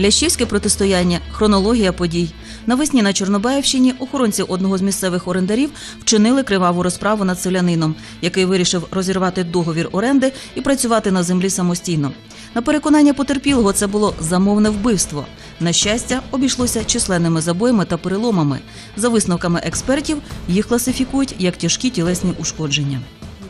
Лящівське протистояння, хронологія подій. Навесні на Чорнобаївщині охоронці одного з місцевих орендарів вчинили криваву розправу над селянином, який вирішив розірвати договір оренди і працювати на землі самостійно. На переконання потерпілого це було замовне вбивство. На щастя, обійшлося численними забоями та переломами. За висновками експертів, їх класифікують як тяжкі тілесні ушкодження.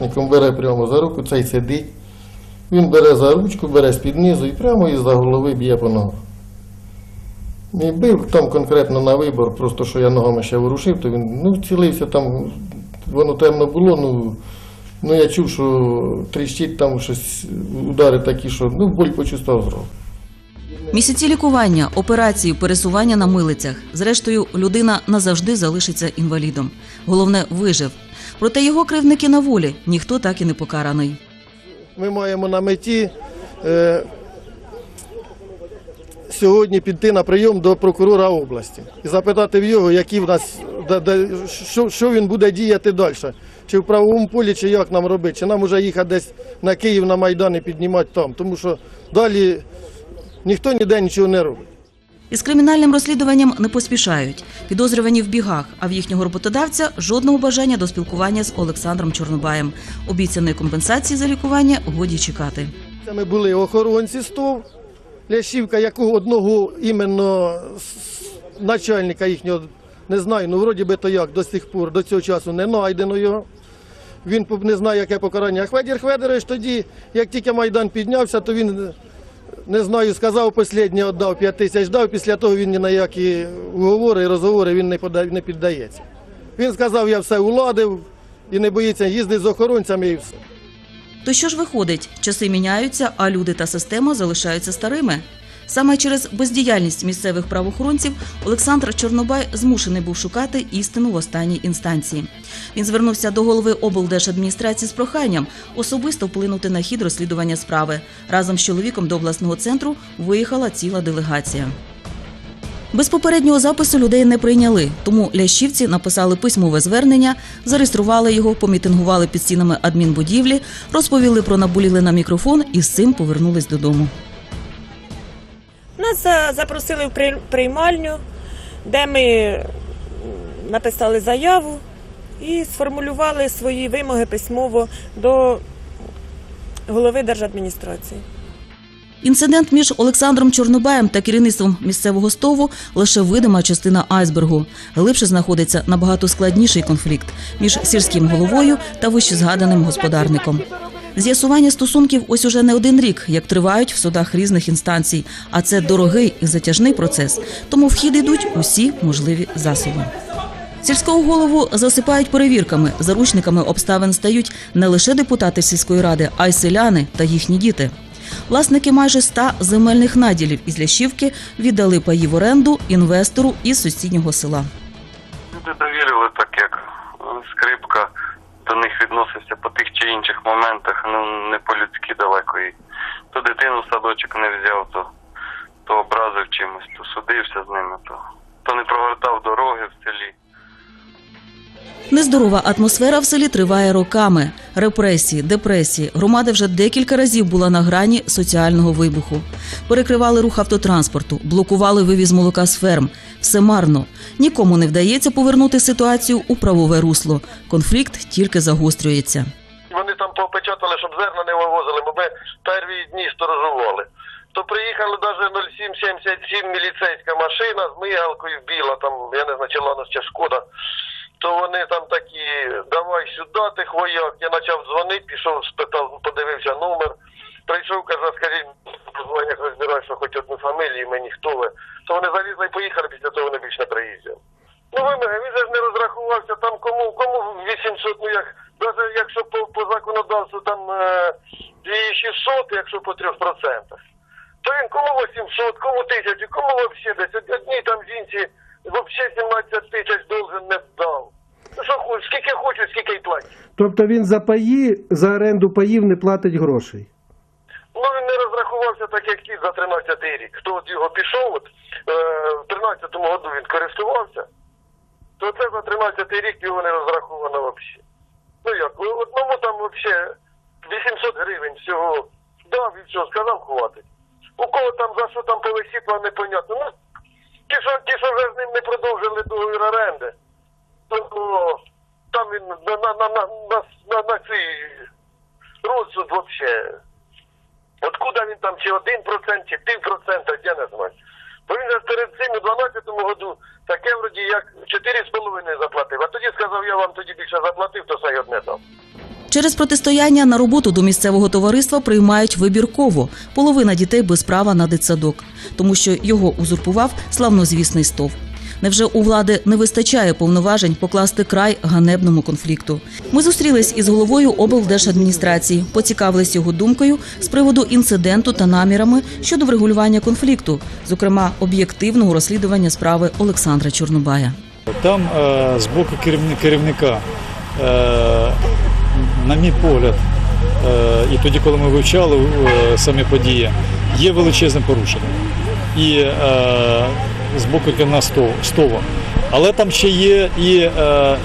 Яком бере прямо за руку, цей сидить. Він бере за ручку, бере з-під низу і прямо із-за голови б'є по ногах. І бив там конкретно на вибор, просто що я ногами ще ворушив, то він ну, цілився там, воно темно було, ну, ну я чув, що тріщить там щось, удари такі, що ну, боль почувствував зразу. Місяці лікування, операції, пересування на милицях. Зрештою, людина назавжди залишиться інвалідом. Головне вижив. Проте його кривники на волі ніхто так і не покараний. Ми маємо на меті е, сьогодні піти на прийом до прокурора області і запитати в його, які в нас що, що він буде діяти далі. Чи в правовому полі, чи як нам робити, чи нам вже їхати десь на Київ на Майдан і піднімати там. Тому що далі ніхто ніде нічого не робить. Із кримінальним розслідуванням не поспішають. Підозрювані в бігах, а в їхнього роботодавця жодного бажання до спілкування з Олександром Чорнобаєм. Обіцяної компенсації за лікування годі чекати. Це ми були охоронці СТОВ, Лящівка, якого одного іменно начальника їхнього, не знаю, ну вроді би то як до сих пор, до цього часу не знайдено його. Він не знає, яке покарання. Хведір Хведорович тоді, як тільки Майдан піднявся, то він, не знаю, сказав останнє, віддав 5 тисяч дав, після того він ні на які уговори і розговори він не, піддається. Він сказав, я все уладив і не боїться їздити з охоронцями і все. То що ж виходить? Часи міняються, а люди та система залишаються старими. Саме через бездіяльність місцевих правоохоронців Олександр Чорнобай змушений був шукати істину в останній інстанції. Він звернувся до голови облдержадміністрації з проханням особисто вплинути на хід розслідування справи. Разом з чоловіком до обласного центру виїхала ціла делегація. Без попереднього запису людей не прийняли, тому лящівці написали письмове звернення, зареєстрували його, помітингували під стінами адмінбудівлі, розповіли про наболіли на мікрофон і з цим повернулись додому. Нас запросили в приймальню, де ми написали заяву і сформулювали свої вимоги письмово до голови держадміністрації. Інцидент між Олександром Чорнобаєм та керівництвом місцевого стову лише видима частина айсбергу. Глибше знаходиться набагато складніший конфлікт між сільським головою та вищезгаданим господарником. З'ясування стосунків ось уже не один рік, як тривають в судах різних інстанцій. А це дорогий і затяжний процес, тому в хід йдуть усі можливі засоби. Сільського голову засипають перевірками. Заручниками обставин стають не лише депутати сільської ради, а й селяни та їхні діти. Власники майже ста земельних наділів із Лящівки віддали паї в оренду інвестору із сусіднього села. Люди довірили так, як е, скрипка до них відносився по тих чи інших моментах, ну не по-людськи далеко. І то дитину в садочок не взяв, то, то образив чимось, то судився з ними, то, то не провертав дороги в селі. Нездорова атмосфера в селі триває роками. Репресії, депресії. Громада вже декілька разів була на грані соціального вибуху. Перекривали рух автотранспорту, блокували вивіз молока з ферм. Все марно. Нікому не вдається повернути ситуацію у правове русло. Конфлікт тільки загострюється. Вони там поопечатали, щоб зерна не вивозили, бо ми перві дні сторожували. То приїхали навіть 0777 міліцейська машина з мигалкою біла, там, я не знаю, чи Ланос, чи Шкода. То вони там такі, давай сюди тих вояк. Я почав дзвонити, пішов, спитав, подивився номер. Прийшов, каже, скажіть, позвонять, розбирай, що хоч одну фамілію, мені хто ви. То вони залізли і поїхали, після того вони більше не приїздили. Ну вимоги, він же ж не розрахувався там кому, кому 800, ну як, навіть якщо по, по законодавству там е, 2600, якщо по 3%. То він кому 800, кому 1000, кому взагалі десь. Од- Одній там жінці взагалі 17 тисяч должен не дав. Ну що хоч, скільки хочу, скільки й платить. Тобто він за паї, за оренду паїв не платить грошей. Ну він не розрахувався так, як ті за 13 рік. Хто от його пішов, от, е, в 13-му году він користувався, то це за 13 рік його не розраховано взагалі. Ну як, одному там взагалі 800 гривень всього дав і все, сказав хватить. у кого там за що там повисітло, непонятно. Ну, ті, що, ті, що вже з ним не продовжили договір оренди, то там він на, на, на, на, на, на, цей розсуд взагалі. Откуда він там, чи один процент, чи пів процента, я не знаю. Бо він же перед цим у 12-му году таке вроді як 4,5 заплатив. А тоді сказав, я вам тоді більше заплатив, то все й одне дав. Через протистояння на роботу до місцевого товариства приймають вибірково половина дітей без права на дитсадок, тому що його узурпував славнозвісний стов. Невже у влади не вистачає повноважень покласти край ганебному конфлікту? Ми зустрілись із головою облдержадміністрації, поцікавились його думкою з приводу інциденту та намірами щодо врегулювання конфлікту, зокрема об'єктивного розслідування справи Олександра Чорнобая. Там е, з боку керівни- керівника, е, на мій погляд, е, і тоді, коли ми вивчали е, самі події, є величезне порушення. І е, з боку Сто- Стова. Але там ще є і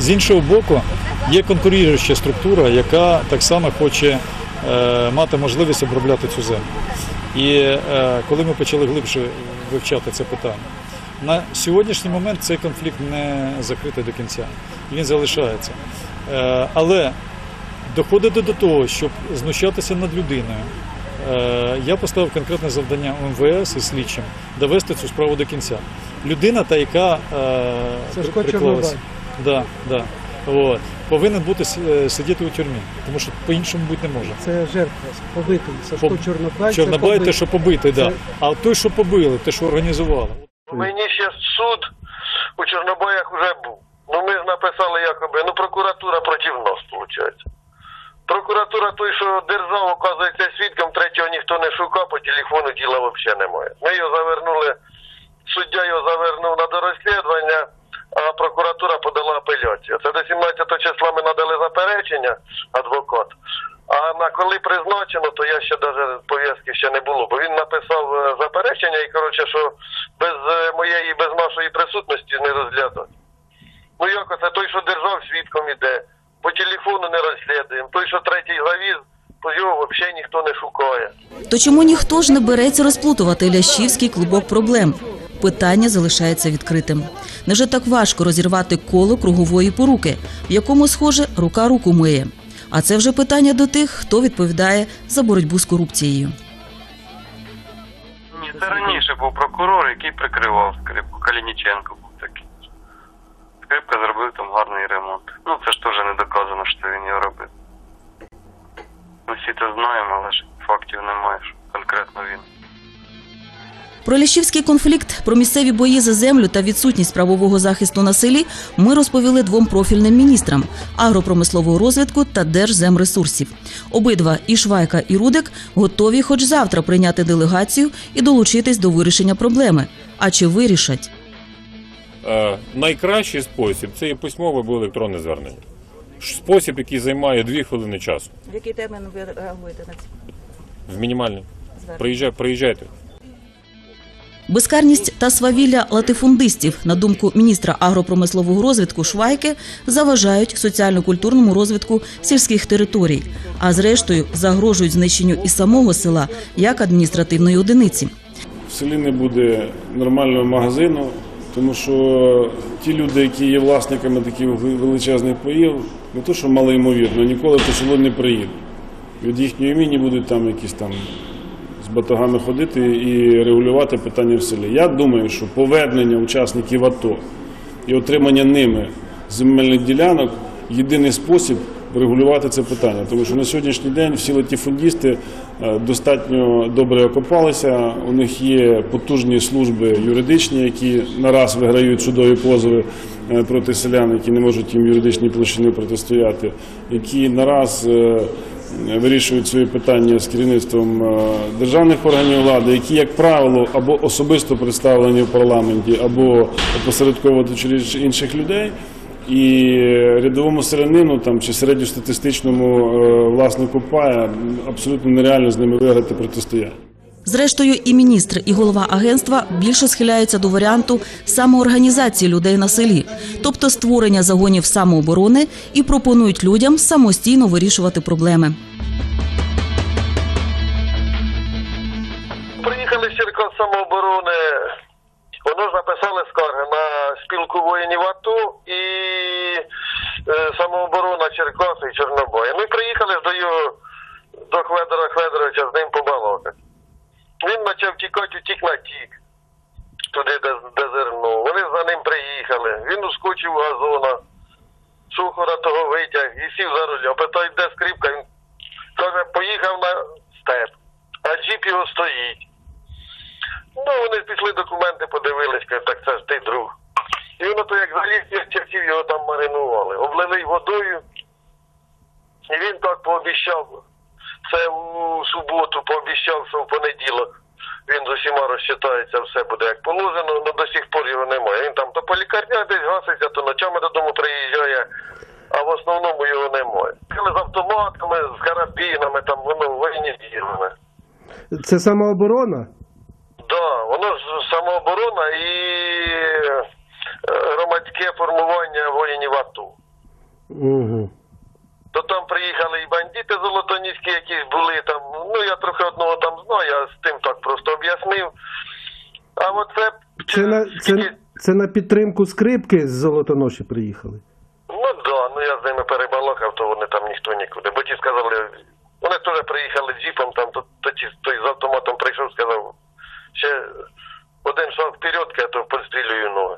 з іншого боку є конкуруюча структура, яка так само хоче мати можливість обробляти цю землю. І коли ми почали глибше вивчати це питання, на сьогоднішній момент цей конфлікт не закритий до кінця. Він залишається. Але доходити до того, щоб знущатися над людиною. е, Я поставив конкретне завдання МВС і слідчим довести цю справу до кінця. Людина, та яка е, Сашко при- да, да, от, повинен бути е, сидіти у тюрмі, тому що по-іншому бути не може. Це жертва побитий. Сашко Поб- Чорнобай. Чорнобай те, що побитий, да. А той, що побили, те, що організували. Мені ще суд у Чорнобаях вже був. Ну ми ж написали якоби, ну прокуратура проти нас, виходить. Прокуратура той, що держав, оказується свідком, третього ніхто не шукав, по телефону діла взагалі немає. Ми його завернули, суддя його завернув на дорозслідування, а прокуратура подала апеляцію. Це до 17 числа ми надали заперечення, адвокат. А на коли призначено, то я ще навіть пов'язки ще не було, бо він написав е, заперечення і коротше, що без е, моєї, без нашої присутності не розглядати. Ну як оце той, що держав свідком іде, по телефону не розслідуємо, той, що третій завіз, то його взагалі ніхто не шукає. То чому ніхто ж не береться розплутувати лящівський клубок проблем? Питання залишається відкритим. Невже так важко розірвати коло кругової поруки, в якому, схоже, рука руку миє? А це вже питання до тих, хто відповідає за боротьбу з корупцією. Ні, це раніше був прокурор, який прикривав скрипку. Калініченко. Скрипка зробив там гарний ремонт. Ну це ж теж не доказано, що він його робив. Ми всі це знаємо, але ж фактів немає, що конкретно він. Про Лящівський конфлікт, про місцеві бої за землю та відсутність правового захисту на селі ми розповіли двом профільним міністрам агропромислового розвитку та держземресурсів. Обидва і Швайка, і Рудик готові, хоч завтра прийняти делегацію і долучитись до вирішення проблеми. А чи вирішать? Е, найкращий спосіб це є письмове або електронне звернення. Спосіб, який займає дві хвилини часу. В який термін ви реагуєте на це? В мінімальний. Приїжджай, приїжджайте. Безкарність та свавілля латифундистів, на думку міністра агропромислового розвитку Швайки, заважають соціально-культурному розвитку сільських територій, а зрештою загрожують знищенню і самого села як адміністративної одиниці. в селі не буде нормального магазину, тому що ті люди, які є власниками таких величезних паїв, не то, що малоймовірно, ніколи в село не приїдуть. Від їхньої імені будуть там якісь там з батагами ходити і регулювати питання в селі. Я думаю, що повернення учасників АТО і отримання ними земельних ділянок єдиний спосіб врегулювати це питання. Тому що на сьогоднішній день всі латифундісти е, достатньо добре окопалися. У них є потужні служби юридичні, які нараз виграють судові позови е, проти селян, які не можуть їм юридичні площини протистояти, які нараз е, вирішують свої питання з керівництвом державних органів влади, які, як правило, або особисто представлені в парламенті, або опосередковано через інших людей. І рядовому селянину там чи середньостатистичному е, власнику пая абсолютно нереально з ними виграти протистояння. Зрештою, і міністр, і голова агентства більше схиляються до варіанту самоорганізації людей на селі, тобто створення загонів самооборони і пропонують людям самостійно вирішувати проблеми. Приїхали самооборони, воно ж написали скарги на спілку воїнів АТО і е, самооборона Черкаси і Чорнобоя. Ми приїхали до його до Хведора Хведоровича з ним побалакати. Він почав тікати, утік на тік. Туди, де, де зерно. Вони за ним приїхали. Він ускочив у газона, сухора того витяг і сів за рулем. Питають, де скрипка. Він каже, поїхав на степ, а джіп його стоїть. Ну, вони пішли документи, подивились, кажуть, так це ж ти друг. І воно то як заліз часів його там маринували. Облили водою. І він так пообіцяв. Це у суботу пообіцяв, що в понеділок він з усіма розчитається, все буде як положено, але до сих пор його немає. Він там то по лікарнях десь гаситься, то ночами додому приїжджає, а в основному його немає. З автоматками, з карабінами, там воно воєнізоване. Це самооборона? Да, воно ж самооборона і громадське формування воїнів АТО. Угу. То там приїхали і бандити золотоніські якісь були там. Ну я трохи одного там знаю, я з тим так просто об'яснив. А оце Це на, це, це на підтримку скрипки з Золотоноші приїхали. Ну да, ну я з ними перебалакав, то вони там ніхто нікуди. Бо ті сказали, вони теж приїхали джіпом, там то, то ті, той з автоматом прийшов, сказав, ще один шаг вперед, я то пострілюю ноги.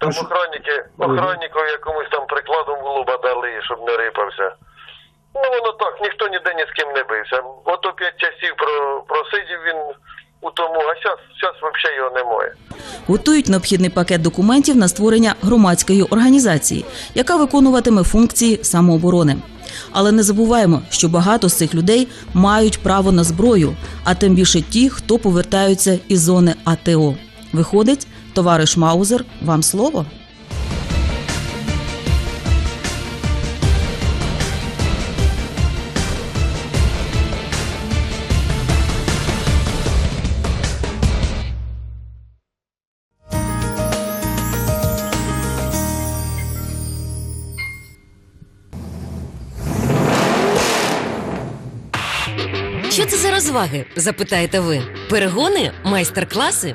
Там що- охранники, охраннику якомусь там прикладом в лоба дали, щоб не рипався. Ну воно так, ніхто ніде ні з ким не бився. Ото п'ять часів про, просидів він у тому, а зараз, зараз взагалі його немає. Готують необхідний пакет документів на створення громадської організації, яка виконуватиме функції самооборони. Але не забуваємо, що багато з цих людей мають право на зброю, а тим більше ті, хто повертаються із зони АТО. Виходить, товариш Маузер, вам слово. Що це за розваги? запитаєте ви. Перегони, майстер-класи?